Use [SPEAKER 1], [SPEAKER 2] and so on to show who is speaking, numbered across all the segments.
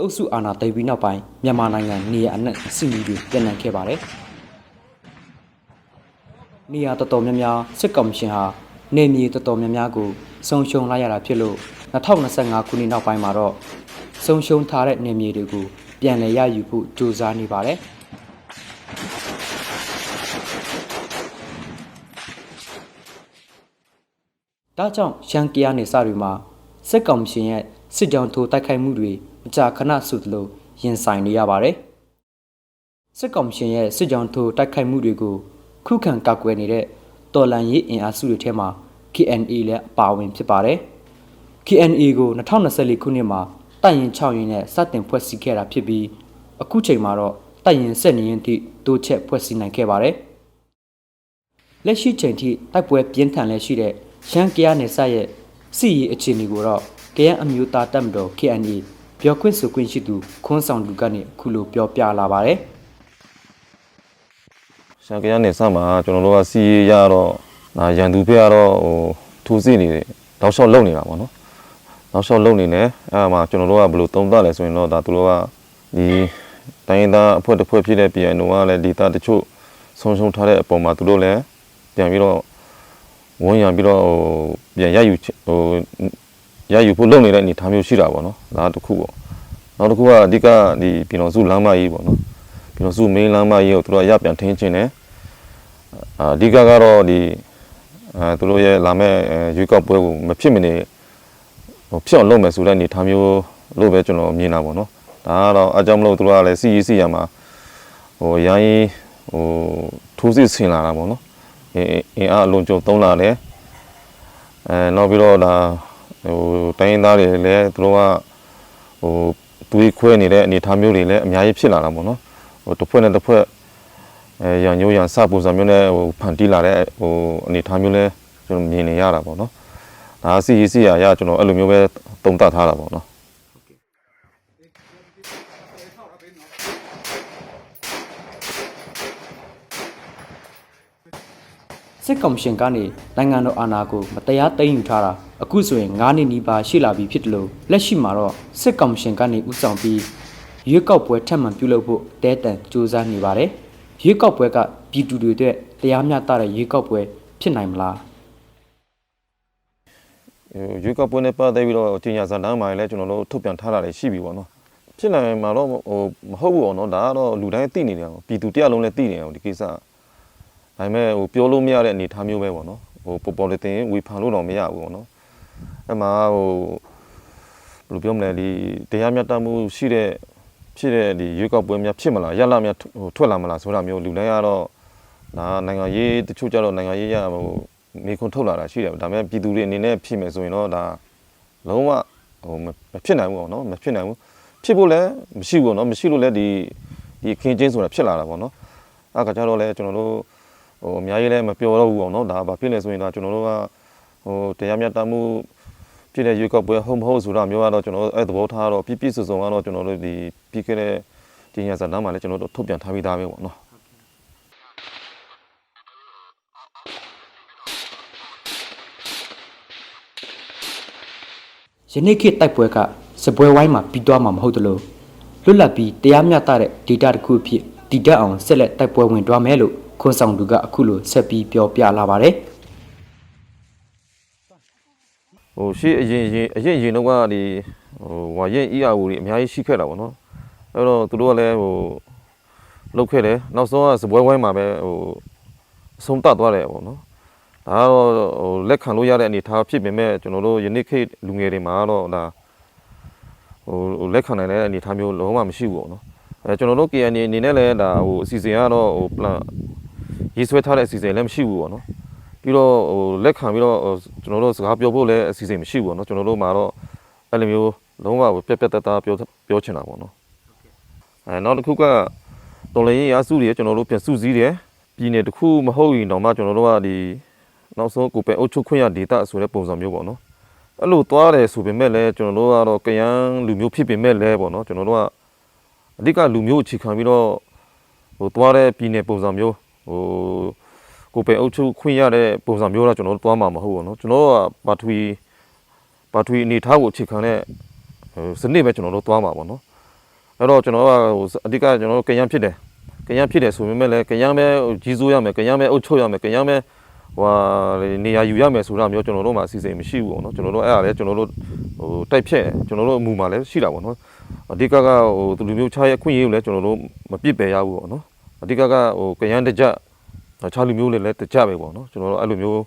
[SPEAKER 1] အုပ်စုအာဏာသိမ်းပြီးနောက်ပိုင်းမြန်မာနိုင်ငံနေရာအနှံ့စစ်မီးတွေပြန့်နှံ့ခဲ့ပါတယ်။နေရာတော်တော်များများစစ်ကောင်ရှင်ဟာနေမြေတော်တော်များများကိုဆုံးရှုံးလိုက်ရတာဖြစ်လို့2025ခုနှစ်နောက်ပိုင်းမှာတော့ဆုံးရှုံးထားတဲ့နေမြေတွေကိုပြန်လည်ရယူဖို့ကြိုးစားနေပါတယ်။ဒါကြောင့်ရှမ်းကယားနေစတွေမှာစစ်ကောင်ရှင်ရဲ့စစ်ကြောင်းထိုးတိုက်ခိုက်မှုတွေ မကြာခဏဆိုသလိုရင်ဆိုင်နေရပါတယ်။စစ်ကောင်ရှင်ရဲ့စစ်ကြောင်းထိုးတိုက်ခိုက်မှုတွေကိုခုခံကာကွယ်နေတဲ့တော်လန်ရေးအင်အားစုတွေထဲမှာ KNA လည်းအပါအဝင်ဖြစ်ပါတယ်။ KNA ကို2024ခုနှစ်မှာတိုက်ရင်6ရင်နဲ့စတင်ဖွဲ့စည်းခဲ့တာဖြစ်ပြီးအခုချိန်မှာတော့တိုက်ရင်7ရင်ထိတိုးချက်ဖွဲ့စည်းနိုင်ခဲ့ပါတယ်။လက်ရှိချိန်ထိတိုက်ပွဲပြင်းထန်လက်ရှိတဲ့ရှမ်းကယားနယ်စပ်ရဲ့စစ်ရေးအခြေအနေကိုတော့ကရန်အမျိုးသားတပ်မတော် KNA ပြောခွင့်ဆိုခွင့်ရှိသူခွန်းဆောင်သူကနေအခုလိုပြောပြလာပါတယ်
[SPEAKER 2] ရှန်ကရနေစမှာကျွန်တော်တို့ကစီရတော့ဒါရန်သူဘက်ကတော့ဟိုထိုးစစ်နေတောက်လျှောက်လုံနေတာပေါ့နော်တောက်လျှောက်လုံနေတယ်အဲဒါမှာကျွန်တော်တို့ကဘယ်လိုတုံးသလဲဆိုရင်တော့ဒါသူတို့ကဒီတိုင်းရင်းသားအဖွဲ့တစ်ဖွဲ့ဖြစ်တဲ့ PNO ကလည်းဒေတာတချို့ဆုံးရှုံးထားတဲ့အပေါ်မှာသူတို့လည်းပြန်ပြီးတော့ဝန်ရံပြီးတော့ဟိုပြန်ရယူချဟို ရယူဖို့လုပ်နေတဲ့အနေအထားမျိုးရှိတာပေါ့နော်ဒါတစ်ခုပေါ့နောက်တစ်ခုကအဓိကဒီပြည်တော်စုလမ်းမကြီးပေါ့နော်ပြီးတော့စုမင်းလမ်းမကြီးကိုသူတို့ကရပြန်ထင်းခြင်းတယ်အာအဓိကကတော့ဒီအဲသူတို့ရဲ့လာမဲ့အဲရွေးကောက်ပွဲကိုမဖြစ်မနေဟိုဖြစ်အောင်လုပ်မယ်ဆိုတဲ့အနေအထားမျိုးလို့ပဲကျွန်တော်မြင်တာပေါ့နော်ဒါကတော့အကြောင်းမလို့သူတို့ကလည်းစီရီစီရမှာဟိုရိုင်းဟိုထိုးစစ်ဆင်လာတာပေါ့နော်အင်းအင်းအားအလွန်ကြုံသုံးလာတယ်အဲနောက်ပြီးတော့ဒါ ဟိုတိုင်းရင်းသားတွေလည်းသူတို့ကဟိုတွေးခွဲနေတဲ့အနေအထားမျိုးတွေလည်းအများကြီးဖြစ်လာတာပေါ့နော်ဟိုတစ်ဖွဲ့နဲ့တစ်ဖွဲ့အဲရန်ညိုးရန်စပုံစံမျိုးနဲ့ဟိုဖန်တီးလာတဲ့ဟိုအနေအထားမျိုးလဲကျွန်တော်မြင်နေရတာပေါ့နော်ဒါစီရီစီရရကျွန်တော်အဲ့လိုမျိုးပဲတုံ့တက်ထားတာပေါ့နော်
[SPEAKER 1] စစ်ကောင်ရှင်ကနေနိုင်ငံတော်အာဏာကိုမတရားသိမ်းယူထားတာအခုဆိုရင်9နှစ်နီးပါးရှိလာပြီဖြစ်တယ်လို့လက်ရှိမှာတော့စစ်ကောင်ရှင်ကနေဥဆောင်ပြီးရွေးကောက်ပွဲထပ်မံပြုလုပ်ဖို့တဲတန်စူးစမ်းနေပါတယ်ရွေးကောက်ပွဲကပြည်သူတွေအတွက်တရားမျှတတဲ့ရွေးကောက်ပွဲဖြစ်နိုင်မလား
[SPEAKER 2] ဟိုရွေးကောက်ပွဲနဲ့ပတ်သက်ပြီးတော့တင်ညာစာတမ်းမှာလည်းကျွန်တော်တို့ထုတ်ပြန်ထားတာတွေရှိပြီပေါ့နော်ဖြစ်နိုင်မှာတော့ဟိုမဟုတ်ဘူးပေါ့နော်ဒါကတော့လူတိုင်းသိနေတယ်ပေါ့ပြည်သူတယောက်လုံးလည်းသိနေတယ်ဒီကိစ္စ ဒါပေမဲ့ဟိုပြောလို့မရတဲ့အနေအထားမျိုးပဲပေါ့နော်ဟိုပေါ်ပေါ်လေးတင်ဝေဖန်လို့တော့မရဘူးပေါ့နော်အဲ့မှာဟိုဘယ်လိုပြောမလဲဒီတရားမျှတမှုရှိတဲ့ဖြစ်တဲ့ဒီရွေးကောက်ပွဲများဖြစ်မလားရလာများဟိုထွက်လာမလားဆိုတာမျိုးလူတိုင်းကတော့ဒါနိုင်ငံရေးတချို့ကြတော့နိုင်ငံရေးရဟိုမိခွန်းထုတ်လာတာရှိတယ်ဒါပေမဲ့ပြည်သူတွေအနေနဲ့ဖြစ်မယ်ဆိုရင်တော့ဒါလုံးဝဟိုမဖြစ်နိုင်ဘူးပေါ့နော်မဖြစ်နိုင်ဘူးဖြစ်ဖို့လည်းမရှိဘူးပေါ့နော်မရှိလို့လည်းဒီဒီခင်းချင်းဆိုတာဖြစ်လာတာပေါ့နော်အဲ့ကကြတော့လည်းကျွန်တော်တို့ ဟိုအများကြီးလည်းမပြောတော့ဘူးပေါ့နော်ဒါဘာဖြစ်လဲဆိုရင်ဒါကျွန်တော်တို့ကဟိုတရားမျှတမှုဖြစ်တဲ့ရွေးကောက်ပွဲဟုတ်မဟုတ်ဆိုတာမျိုးကတော့ကျွန်တော်တို့အဲ့သဘောထားတော့ပြည့်ပြည့်စုံစုံကတော့ကျွန်တော်တို့ဒီပြီးခဲ့တဲ့ဒီညစာတမ်းမှာလည်းကျွန်တော်တို့ထုတ်ပြန်ထားပြီးသားပဲပေါ့နော်
[SPEAKER 1] ယနေ့ခေတ်တိုက်ပွဲကစပွဲဝိုင်းမှာပြီးသွားမှာမဟုတ်တလို့လွတ်လပ်ပြီးတရားမျှတတဲ့ data တစ်ခုအဖြစ်တည်တတ်အောင်ဆက်လက်တိုက်ပွဲဝင်သွားမယ်လို့ ခွန်ဆောင်သူကအခုလိုဆက်ပြီးပြောပြလာပါတယ်
[SPEAKER 2] ဟိုရှေ့အရင်ရင်အရင်ရင်တော့ကဒီဟိုဝါရင် ERO တွေအများကြီးရှိခဲ့တာပေါ့နော်အဲ့တော့သူတို့ကလည်းဟိုလုတ်ခဲ့တယ်နောက်ဆုံးကစပွဲဝိုင်းမှာပဲဟိုအဆုံးတတ်သွားတယ်ပေါ့နော်ဒါကတော့ဟိုလက်ခံလို့ရတဲ့အနေအထားဖြစ်ပေမဲ့ကျွန်တော်တို့ယနေ့ခေတ်လူငယ်တွေမှာတော့ဒါဟိုလက်ခံနိုင်တဲ့အနေအထားမျိုးလုံးဝမရှိဘူးပေါ့နော်အဲကျွန်တော်တို့ KNA အနေနဲ့လည်းဒါဟိုအစီအစဉ်ကတော့ဟို plan ရေးဆွဲထားတဲ့အစီအစဉ်လည်းမရှိဘူးပေါ့နော်ပြီးတော့ဟိုလက်ခံပြီးတော့ဟိုကျွန်တော်တို့စကားပြောဖို့လည်းအစီအစဉ်မရှိဘူးပေါ့နော်ကျွန်တော်တို့မှာတော့အဲ့လိုမျိုးလုံးဝပြက်ပြက်တသားပြောပြောချင်တာပေါ့နော်အဲနောက်တစ်ခုကတော်လည်းရစုတွေကျွန်တော်တို့ပြန်စုစည်းတယ်ပြည်နယ်တစ်ခုမဟုတ်ရင်တော့မှကျွန်တော်တို့ကဒီနောက်ဆုံးကိုပဲအုပ်ချုပ်ခွင့်ရဒေတာဆိုတဲ့ပုံစံမျိုးပေါ့နော်အဲ့လိုသွားတယ်ဆိုပေမဲ့လည်းကျွန်တော်တို့ကတော့ကယန်းလူမျိုးဖြစ်ပေမဲ့လည်းပေါ့နော်ကျွန်တော်တို့ကအဓိကလူမျိုးအခြေခံပြီးတော့ဟိုသွားတဲ့ပြည်နယ်ပုံစံမျိုး ဟို ကိုယ်ပဲအုပ်ချုပ်ခွင့်ရတဲ့ပုံစံမျိုးတော့ကျွန်တော်တို့သွားမှာမဟုတ်ဘူးเนาะကျွန်တော်တို့ကဘာထွီဘာထွီအနေထားကိုအခြေခံတဲ့ဟိုစနစ်ပဲကျွန်တော်တို့သွားမှာပေါ့เนาะ အဲ့တော့ကျွန်တော်ကဟိုအဓိကကျွန်တော်တို့ကရန်ဖြစ်တယ်ကရန်ဖြစ်တယ်ဆိုပေမဲ့လည်းကရန်ပဲကြီးစိုးရမယ်ကရန်ပဲအုပ်ချုပ်ရမယ်ကရန်ပဲဟိုဟာနေရာယူရမယ်ဆိုတာမျိုးကျွန်တော်တို့မှအစီအစဉ်မရှိဘူးပေါ့နော်ကျွန်တော်တို့အဲ့ဒါလည်းကျွန်တော်တို့ဟိုတိုက်ဖြတ်တယ်ကျွန်တော်တို့အမှုမှာလည်းရှိတာပေါ့နော်အဓိကကဟိုသူလူမျိုးခြားရဲ့အခွင့်အရေးကိုလည်းကျွန်တော်တို့မပြစ်ပယ်ရဘူးပေါ့နော် အဓိကကဟိုကရန်တကြခြားလူမျိုးတွေလည်းတကြပဲပေါ့နော်ကျွန်တော်တို့အဲ့လိုမျိုး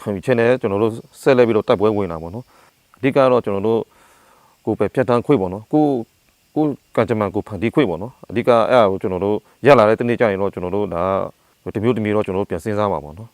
[SPEAKER 2] ခံယူချက်နဲ့ကျွန်တော်တို့ဆက်လက်ပြီးတော့တိုက်ပွဲဝင်တာပေါ့နော်အဓိကတော့ကျွန်တော်တို့ကိုယ်ပဲဖြတ်တန်းခွေပေါ့နော်ကိုကိုကံကြမ္မာကိုဖန်တီးခွေပေါ့နော်အဓိကအဲ့ဒါကိုကျွန်တော်တို့ရလာတဲ့တနေ့ကျရင်တော့ကျွန်တော်တို့ဒါတမျိုးတမျိုးတော့ကျွန်တော်တို့ပြန်စဉ်းစားပါပေါ့နော်